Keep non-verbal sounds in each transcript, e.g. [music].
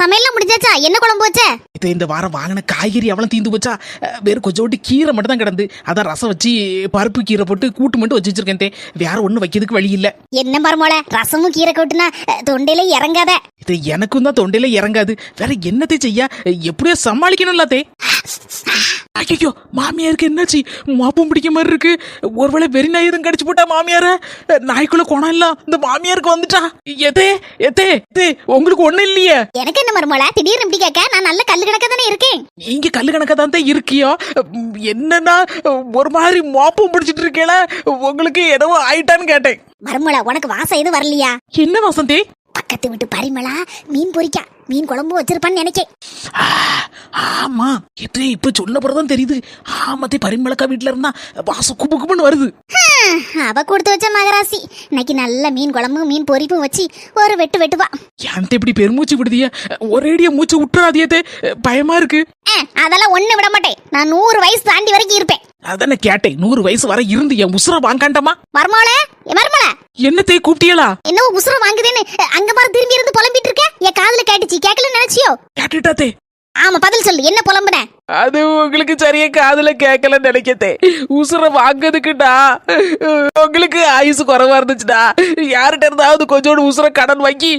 சமையல்லாம் முடிஞ்சாச்சா? என்ன குழம்பு வச்ச? இது இந்த வாரம் வாங்கின காய்கறி அவளும் தீந்து போச்சா? வெறும் கொஞ்சோண்டு கீரை மட்டும் தான் கிடந்து. அதான் ரசம் வச்சு பருப்பு கீரை போட்டு கூட்டு மட்டும் வச்சு வச்சிருக்கேன். வேற ஒன்றும் வைக்கிறதுக்கு வழி இல்லை. என்ன மருமோள ரசமும் கீரை கொட்டுனா தொண்டையில இறங்காத. இது எனக்கும் தான் தொண்டையில இறங்காது. வேற என்னத்தை செய்ய? எப்படியோ சமாளிக்கணும்ல தே. ஐயோ மாமியாருக்கு என்னாச்சு? மாப்பும் பிடிக்க மாதிரி இருக்கு. ஒருவேளை வெறி நாய் எதுவும் கடிச்சு போட்டா மாமியார? நாய்க்குள்ள குணம் இல்ல. இந்த மாமியாருக்கு வந்துட்டா. எதே எதே உங்களுக்கு ஒண்ணு இல்லையே. எனக்கு என்ன மருமோள திடீர்னு இப்படி கேட்க? நான் நல்ல கல்லு கணக்கா தானே இருக்கேன்? நீங்க கல்லு கணக்கா தான் இருக்கியோ? என்னன்னா ஒரு மாதிரி மாப்பும் பிடிச்சிட்டு இருக்கேல உங்களுக்கு என்னவோ ஆயிட்டான்னு கேட்டேன். மருமோள உனக்கு வாசம் எதுவும் வரலையா? என்ன வசந்தி? பக்கத்து வீட்டு பரிமளா மீன் பொரிக்கா மீன் குழம்பு வச்சிருப்பான்னு நினைக்கேன் ஆமா இது இப்ப சொன்ன பிறகுதான் தெரியுது. ஆமத்தே பரிமளக்கா வீட்டுல இருந்தா வாசம் குப்பு குப்புன்னு வருது அவ கொடுத்து வச்ச மகராசி. இன்னைக்கு நல்ல மீன் குழம்பு மீன் பொரிப்பும் வச்சு ஒரு வெட்டு வெட்டுவா. ஏன்ட்ட இப்படி பெருமூச்சு விடுதிய? ஒரேடியா மூச்சு விட்டுறாதியதே பயமா இருக்கு. அதெல்லாம் ஒண்ணு விட மாட்டேன். நான் நூறு வயசு தாண்டி வரைக்கும் இருப்பேன். அதானே கேட்டேன். நூறு வயசு வரை இருந்து என் உசுர வாங்காண்டமா? மருமோள மருமோள என்னத்தை கூப்பிட்டியலா? என்னவோ உசுர வாங்குதேன்னு அங்க பாரு திரும்பி இருந்து புலம்பிட்டு இருக்க. என் காதுல கேட்டுச்சு. கேட்கல நினைச்சியோ? கேட்டுட்டாத்தே ஆமா பதில் சொல்லு. என்ன புலம்புன? அது உங்களுக்கு சரியா காதுல கேட்கல நினைக்கத்தே உசுர வாங்குறதுக்குடா. உங்களுக்கு ஆயுசு குறைவா இருந்துச்சுடா. யார்கிட்ட இருந்தாவது கொஞ்சோண்டு உசுர கடன் வாங்கி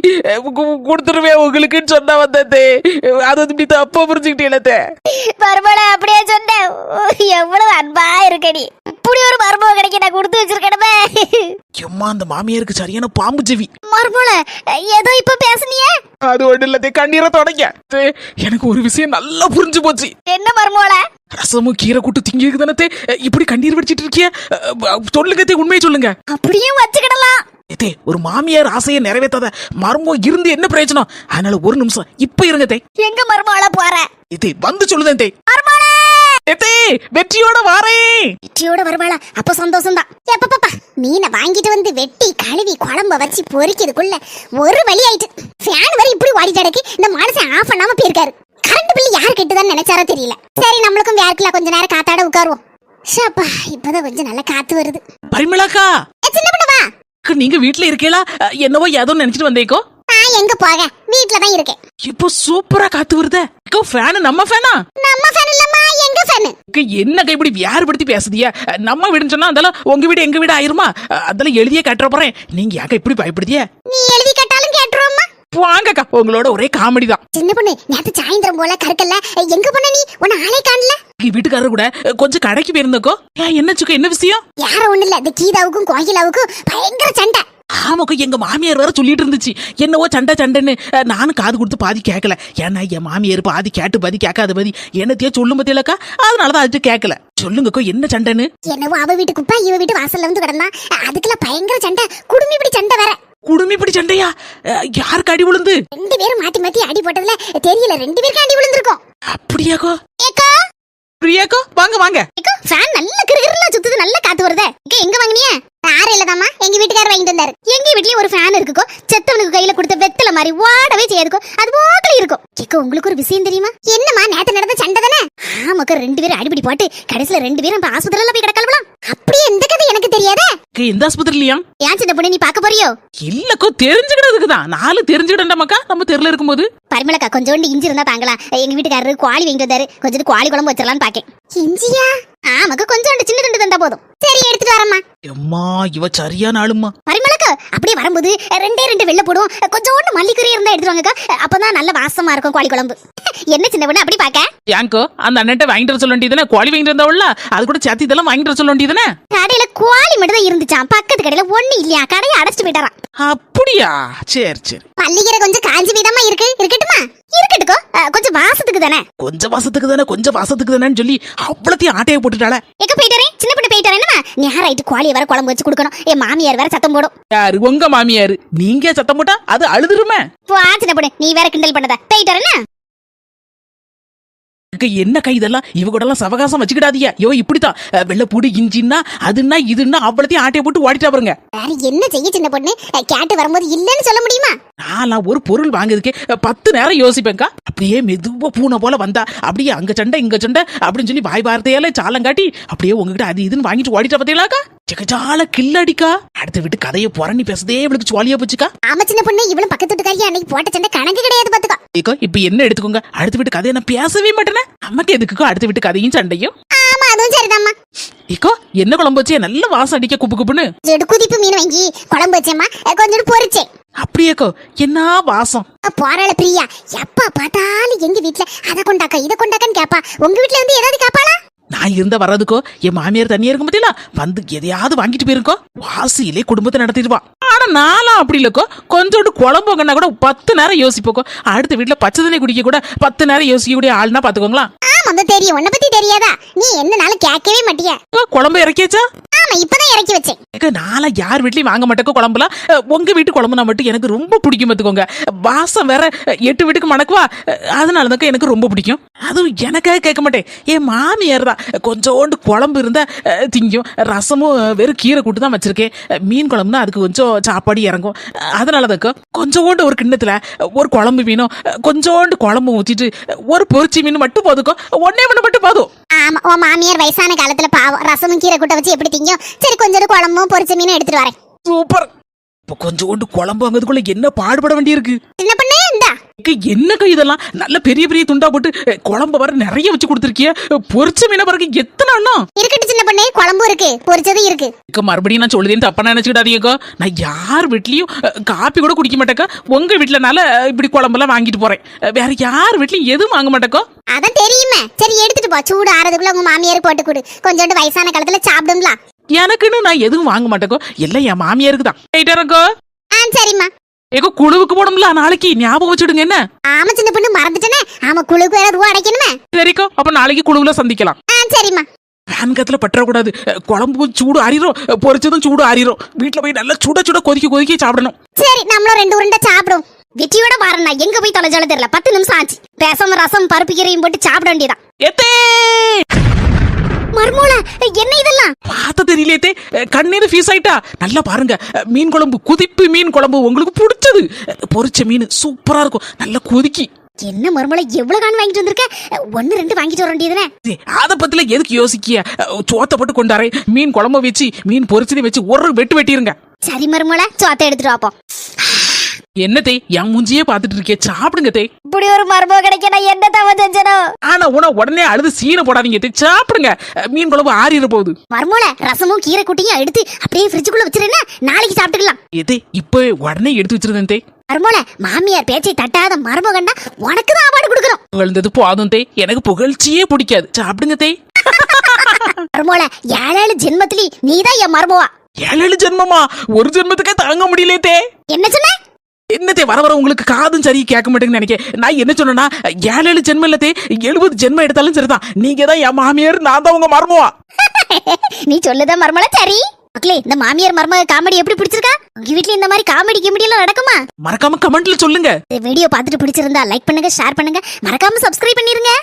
கு- கொடுத்துருவேன் உங்களுக்குன்னு சொன்னா வந்ததே அது வந்து இப்படி தப்பா புரிஞ்சுக்கிட்டே மருமோள அப்படியே சொன்னேன் எவ்வளவு அன்பா இருக்கடி. இப்படி ஒரு மருமக கிடைக்க நான் கொடுத்து வச்சிருக்கணுமே. எம்மா அந்த மாமியாருக்கு சரியான பாம்பு செவி மருமோள ஏதோ இப்ப பேசுனியே? அது ஒண்ணு இல்லதே கண்ணீரை தொடங்க. தே, எனக்கு ஒரு விஷயம் நல்லா புரிஞ்சு போச்சு. என்ன மருமோள ரசமும் கீரை கூட்டு திங்கிறதுக்கு தானே இப்படி கண்ணீர் வடிச்சிட்டு இருக்கிய? சொல்லுங்க தே, உண்மையை சொல்லுங்க. அப்படியும் வச்சுக்கிடலாம். தே ஒரு மாமியார் ஆசையை நிறைவேற்றாத மர்மம் இருந்து என்ன பிரயோஜனம்? அதனால ஒரு நிமிஷம் இப்ப இருங்க தே. எங்க மருமோள போற? தே வந்து சொல்லுதேன் தே. வெற்றியோட வாரேன் வெற்றியோட வருவாளா? அப்ப சந்தோஷம் தான் எப்பப்பா மீனை வாங்கிட்டு வந்து வெட்டி கழுவி குழம்ப வச்சு பொரிக்கிறதுக்குள்ள ஒரு வழி ஆயிட்டு ஃபேன் வரை இப்படி ஓடிட்டு கிடக்கு. இந்த மனுஷன் ஆஃப் பண்ணாம போயிருக்காரு. கரண்ட் பில் யார் கெட்டுதான்னு நினைச்சாரோ தெரியல. சரி நம்மளுக்கும் வேர்க்கல. கொஞ்ச நேரம் காத்தாட உட்காருவோம். ஷப்பா இப்பதான் கொஞ்சம் நல்ல காத்து வருது. பரிமளாக்கா! சின்ன பொண்ணுவா நீங்க வீட்ல இருக்கீங்களா என்னவோ ஏதோ நினைச்சிட்டு வந்தேக்கோ. நான் எங்க போக? வீட்ல தான் இருக்கேன். இப்போ சூப்பரா காத்து வருதே. அக்கா ஃபேன் நம்ம ஃபேனா நம்ம ஃபேன் இல்லம்மா எங்க ஃபேன் அக்கா, என்னக்கா இப்படி வியாறுபடுத்தி பேசுதிய? நம்ம வீடுன்னு சொன்னா அதெல்லாம் உங்க வீடு எங்க வீடு ஆயிருமா? அதெல்லாம் எழுதியே கட்டுற போறேன். நீங்க யாக்கா இப்படி பயப்படுதிய? நீ எழுதி வாங்கக்கா உங்களோட ஒரே காமெடி தான். சின்ன பொண்ணு நேத்து சாயந்தரம் போல கருக்கல்ல. எங்க போன நீ? உன்னை ஆளே காணல. வீட்டுக்காரர் கூட கொஞ்சம் கடைக்கு போயிருந்தக்கோ. ஏன் என்னச்சுக்கோ என்ன விஷயம்? யார ஒண்ணு இல்ல இந்த கீதாவுக்கும் கோகிலாவுக்கும் பயங்கர சண்டை. ஆமாக்கோ எங்க மாமியார் வேற சொல்லிட்டு இருந்துச்சு. என்னவோ சண்டை சண்டைன்னு நானும் காது கொடுத்து பாதி கேட்கல ஏன்னா என் மாமியார் பாதி கேட்டு பாதி கேட்காத பாதி என்னத்தையோ சொல்லும் பத்தியலக்கா அதனாலதான் அது கேட்கல சொல்லுங்கக்கோ என்ன சண்டைன்னு? என்னவோ அவ வீட்டு குப்பை இவ வீட்டு வாசல்ல வந்து கிடந்தான் அதுக்குள்ள பயங்கர சண்டை குடுமி இப்படி சண்டை வேற. குடுமிப்படி சண்டையா? அஹ், யாருக்கு அடி விழுந்து? ரெண்டு பேரும் மாத்தி மாத்தி அடி போட்டதுல தெரியல ரெண்டு பேருக்கு அடி விழுந்திருக்கும். அப்படியாக்கோ? ஏக்கா? பிரியாக்கோ வாங்க வாங்க. ஏக்கா ஃபேன் நல்ல கிருகிருல சுத்துது நல்ல காத்து வருதே. ஏக்கா எங்க வாங்குனிய? யாரும் இல்லதாம்மா எங்க வீட்டுக்காரர் வாங்கிட்டு வந்தாரு. எங்க வீட்லயும் ஒரு ஃபேன் இருக்குக்கோ. செத்தவனுக்கு கையில கொடுத்த வெத்தல மாதிரி ஓடவே செய்யாதுக்கோ அது போக்கல இருக்கும். ஏக்கா உங்களுக்கு ஒரு விஷயம் தெரியுமா? என்னம்மா நேத்து நடந்த சண்டை தானே? ஆமாக்கா ரெண்டு பேரும் அடிப்படி போட்டு கடைசியில ரெண்டு பேரும் இப்ப ஆஸ்பத்திரியில போய் கிடக்கலாம் அப்படியே எந்த கதை எனக்கு எந்த ஆஸ்பத்திரிலையா ஏன் சின்ன பொண்ணு நீ பார்க்க போறியோ? இல்லக்கோ தெரிஞ்சுக்கிட்டதுக்கு தான். நாலு தெரிஞ்சுக்கிட்டேன்டாமக்கா நம்ம தெருல இருக்கும்போது. பரிமளக்கா கொஞ்சோண்டு இஞ்சி இருந்தா தாங்களா எங்க வீட்டுக்காரரு குவாலி வாங்கிட்டு வந்தாரு. கொஞ்சம் குவாலி குழம்பு வச்சிடலாம்னு பாக்கேன். இஞ்சியா? ஆமாக்கா கொஞ்சோண்டு சின்ன துண்டு தந்தா போதும். சரி எடுத்துட்டு வரேம்மா. எம்மா இவ சரியான ஆளுமா பரிமளக்கா அப்படியே வரும்போது ரெண்டே ரெண்டு வெள்ளை போடும். கொஞ்சோண்டு மல்லிக்கறி இருந்தா எடுத்துட்டு வாங்கக்கா. அப்பதான் நல்ல வாசமா இருக்கும் குவாலி குழம்பு. [laughs] என்ன சின்ன பொண்ணு அப்படி பாக்க? ஏங்கோ அந்த அண்ணன்ட்ட வாங்கிட்டு வர சொல்ல வேண்டியதானே? கோழி வாங்கிட்டு வந்தவள அது கூட சேர்த்து இதெல்லாம் வாங்கிட்டு வர சொல்ல வேண்டியதானே? கடையில குவாலி மட்டும் தான் இருந்துச்சாம். பக்கத்து கடையில ஒண்ணு இல்லையா கடையை அடைச்சிட்டு போயிட்டாராம். அப்படியா? சரி சரி. மல்லிகரை கொஞ்சம் காஞ்சி வீதமா இருக்கு. இருக்கட்டுமா? இருக்கட்டுக்கோ. கொஞ்சம் வாசத்துக்கு தானே? கொஞ்சம் வாசத்துக்கு தானே கொஞ்சம் வாசத்துக்கு தானேன்னு சொல்லி அவ்வளத்தையும் ஆட்டையை போட்டுட்டாள. எங்க போயிட்டாரே சின்ன பொண்ணு போயிட்டாரே என்னமா நேரம் ஆயிட்டு குவாலியை வேற குழம்பு வச்சு கொடுக்கணும். என் மாமியார் வேற சத்தம் போடும். யாரு? உங்க மாமியாரு. நீங்க சத்தம் போட்டா அது அழுதுருமே? வா சின்ன பொண்ணு. நீ வேற கிண்டல் பண்ணத. போயிட்டாரேன்னா இங்க என்ன கை இதெல்லாம்? இவ கூட எல்லாம் சவகாசம் வச்சுக்கிடாதீங்க. இவ இப்படித்தான். வெள்ளைப்பூடி இஞ்சின்னா அதுன்னா இதுன்னா அவ்வளத்தையும் ஆட்டையை போட்டு ஓடிட்டா பாருங்க. என்ன செய்ய சின்ன பொண்ணு? கேட்டு வரும்போது இல்லன்னு சொல்ல முடியுமா? நான்லாம் ஒரு பொருள் வாங்குறதுக்கே பத்து நேரம் யோசிப்பேன்க்கா. அப்படியே மெதுவா பூனை போல வந்தா அப்படியே அங்க சண்டை இங்க சண்டை அப்படின்னு சொல்லி வாய் வார்த்தையால சாலம் காட்டி அப்படியே உங்ககிட்ட அது இதுன்னு வாங்கிட்டு ஓடிட்டா பார்த்தீங்களாக்கா சிக்கச்சால கில்லடிக்கா அடுத்த வீட்டு கதையை புறணி பேசுதே இவளுக்கு சுவாலியா போச்சுக்கா. ஆமா சின்ன பொண்ணு இவளும் பக்கத்து வீட்டுக்காரி அன்னைக்கு போட்ட சண்டை கணக்கு கிடையாது பாத்துக்கோ ஏக்கோ இப்ப என்ன எடுத்துக்கோங்க? அடுத்த வீட்டு கதையை நான் பேசவே மாட்டேனே. நமக்கு எதுக்குக்கோ அடுத்த வீட்டு கதையும் சண்டையும்? ஆமா அதுவும் சரிதாம்மா. ஏக்கோ என்ன குழம்பு வச்சு? நல்ல வாசம் அடிக்க குப்பு குப்புன்னு. குதிப்பு மீன் வாங்கி குழம்பு வச்சேம்மா. கொஞ்சோண்டு பொரிச்சேன் அப்படியேக்கோ என்ன வாசம்? போறாள பிரியா எப்ப பார்த்தாலும் எங்க வீட்ல அதை கொண்டாக்கா இதை கொண்டாக்கான்னு கேப்பா. உங்க வீட்ல வந்து ஏதாவது கேப்பாளா? நான் இருந்த வர்றதுக்கோ என் மாமியார் தனியா இருக்கும் பத்தியா வந்து எதையாவது வாங்கிட்டு போயிருக்கோ? வாசியிலே குடும்பத்தை நடத்திடுவா. ஆனா நானும் அப்படி இல்லக்கோ? கொஞ்சோண்டு குழம்புங்கன்னா கூட பத்து நேரம் யோசிப்போக்கோ? அடுத்த வீட்டுல பச்சை தண்ணி குடிக்க கூட பத்து நேரம் யோசிக்கக்கூடிய ஆள்னா பாத்துக்கோங்களா? ஆமா தெரியும். உன்னை பத்தி தெரியாதா? நீ என்னனாலும் கேட்கவே மாட்டிய? குழம்பு இறக்கியாச்சா? ஆமா இப்பதான் இறக்கி வச்சேன். ஏக்கா, யார் வீட்லயும் வாங்க மாட்டேக்கோ குழம்புலாம். அஹ், உங்க வீட்டு குழம்புனா மட்டும் எனக்கு ரொம்ப பிடிக்கும் பார்த்துக்கோங்க. வாசம் வேற எட்டு வீட்டுக்கு மணக்குவா? அஹ், எனக்கு ரொம்ப பிடிக்கும். அதுவும் எனக்காக கேட்க மாட்டேன். என் மாமியார் தான். கொஞ்சோண்டு குழம்பு இருந்தா திங்கும். ரசமும் வெறும் கீரை கூட்டு தான் வச்சிருக்கேன். மீன் குழம்புனா அதுக்கு கொஞ்சம் சாப்பாடு இறங்கும். அஹ், அதனால தாக்கா கொஞ்சோண்டு ஒரு கிண்ணத்துல ஒரு குழம்பு மீனும் கொஞ்சோண்டு குழம்பு ஊற்றிட்டு ஒரு பொரிச்சி மீன் மட்டும் போதுக்கும் ஒன்னே ஒன்று மட்டும் போதும். ஆமா உன் மாமியார் வயசான காலத்துல பாவம். ரசமும் கீரை கூட்ட வச்சு எப்படி திங்கும்? சரி கொஞ்சோண்டு குழம்பும் பொரிச்ச மீனும் எடுத்துட்டு வரேன். சூப்பர். இப்போ கொஞ்சோண்டு குழம்பு வாங்கிறதுக்குள்ள என்ன பாடுபட வேண்டியிருக்கு? சின்ன பொண்ணு என்னக்கா இதெல்லாம்? நல்ல பெரிய பெரிய துண்டா போட்டு குழம்ப வர நிறைய வச்சு கொடுத்துருக்கிய. பொரிச்ச மீன பிறகு எத்தனை அண்ணம் இருக்கட்டும் சின்ன பொண்ணு குழம்பும் இருக்கு பொரிச்சதும் இருக்கு. இக்க மறுபடியும் நான் சொல்லுதேன்னு தப்பா நினைச்சுக்கிட்டாதீங்கக்கா நான் யார் வீட்லயும் காப்பி கூட குடிக்க மாட்டேக்கா உங்க வீட்டுலனால அஹ், இப்படி குழம்பெல்லாம் வாங்கிட்டு போறேன். வேற யார் வீட்லயும் எதுவும் வாங்க மாட்டேக்கா அதான் தெரியுமே. சரி எடுத்துட்டு போ. சூடு ஆறதுக்குள்ள உங்க மாமியார் போட்டு கொடு. கொஞ்சோண்டு வயசான காலத்துல சாப்பிடுங்களா எனக்குன்னு நான் எதுவும் வாங்க மாட்டேக்கோ எல்லாம் என் மாமியாருக்கு தான். சரிம்மா. ஏக்கோ குழுவுக்கு போடும்ல நாளைக்கு ஞாபகம் வச்சுடுங்க என்ன? ஆமா சின்ன பொண்ணு மறந்துட்டேனே. ஆமா குழுக்கு வேற ரூபா அடைக்கணுமே. சரிக்கோ அப்ப நாளைக்கு குழுவுல சந்திக்கலாம். ஆ சரிம்மா. வேன்கத்துல பற்றக்கூடாது. அஹ், குழம்பும் சூடு ஆறிரும் பொரிச்சதும் சூடு ஆறிரும் வீட்டுல போய் நல்லா சுட சுட கொதிக்க கொதிக்க சாப்பிடணும். சரி நம்மளும் ரெண்டு உருண்டை சாப்பிடும் வெற்றியோட வரேன் எங்க போய் தொலைஞ்சாலும் தெரியல. பத்து நிமிஷம் ஆச்சு. பேசாம ரசம் பருப்பு கீரையும் போட்டு சாப்பிட வேண்டியதான் எத்தே! மர்மூல என்ன இதெல்லாம்? பார்த்த தெரியலையே கண்ணீர் ஃபீஸ் ஆயிட்டா? நல்லா பாருங்க. மீன் குழம்பு குதிப்பு மீன் குழம்பு உங்களுக்கு பிடிச்சது. பொரிச்ச மீன் சூப்பரா இருக்கும். நல்லா கொதிக்கி. என்ன மர்மூல எவ்வளவு கான் வாங்கிட்டு வந்திருக்க? ஒன்னு ரெண்டு வாங்கிட்டு வர வேண்டியதுனே அத பத்தில எதுக்கு யோசிக்கிய? சோத்தை போட்டு கொண்டாரே. மீன் குழம்பு வச்சு மீன் பொரிச்சதை வச்சு ஒரு வெட்டு வெட்டிருங்க. சரி மர்மூல சோத்தை எடுத்துட்டு வாப்போம். என்னத்தே என் மூஞ்சியே பார்த்துட்டு இருக்கே. சாப்பிடுங்க தே. இப்படி ஒரு மர்மோ கிடைக்க நான் என்ன தவ செஞ்சனோ? ஆனா உன உடனே அழுது சீனை போடாதீங்க தே. சாப்பிடுங்க. மீன் குழம்பு ஆறிட போகுது. மர்மூல ரசமும் கீரை குட்டியும் எடுத்து அப்படியே ஃப்ரிட்ஜுக்குள்ள வச்சிருந்தா நாளைக்கு சாப்பிட்டுக்கலாம். எதே இப்போ உடனே எடுத்து வச்சிருந்தேன் தே. மர்மூல மாமியார் பேச்சை தட்டாத மர்மோ கண்டா உனக்கு தான் அவார்டு கொடுக்குறோம். புகழ்ந்தது போதும் தே. எனக்கு புகழ்ச்சியே பிடிக்காது. சாப்பிடுங்க தே. மர்மோல ஏழேழு ஜென்மத்திலி நீதான் என் மர்மவா. ஏழு ஜென்மமா? ஒரு ஜென்மத்துக்கே தாங்க முடியலே தே. என்ன சொன்ன? என்னத்தே வர வர உங்களுக்கு காதும் சரி கேட்க மாட்டேங்குன்னு நினைக்கிறேன் நான் என்ன சொன்னேன்னா ஏழு ஏழு ஜென்மம் இல்லத்தே எழுபது ஜென்மம் எடுத்தாலும் சரிதான். நீங்க தான் என் மாமியார் நான் தான் உங்க மருமவா. [laughs] நீ சொல்லுதா மர்மல சரி. மக்களே இந்த மாமியார் மர்ம காமெடி எப்படி பிடிச்சிருக்கா? உங்க வீட்ல இந்த மாதிரி காமெடி கிமெடி எல்லாம் நடக்குமா? மறக்காம கமெண்ட்ல சொல்லுங்க. வீடியோ பார்த்துட்டு பிடிச்சிருந்தா லைக் பண்ணுங்க ஷேர் பண்ணுங்க. மறக்காம சப்ஸ்கிரைப் பண்ணிருங்க.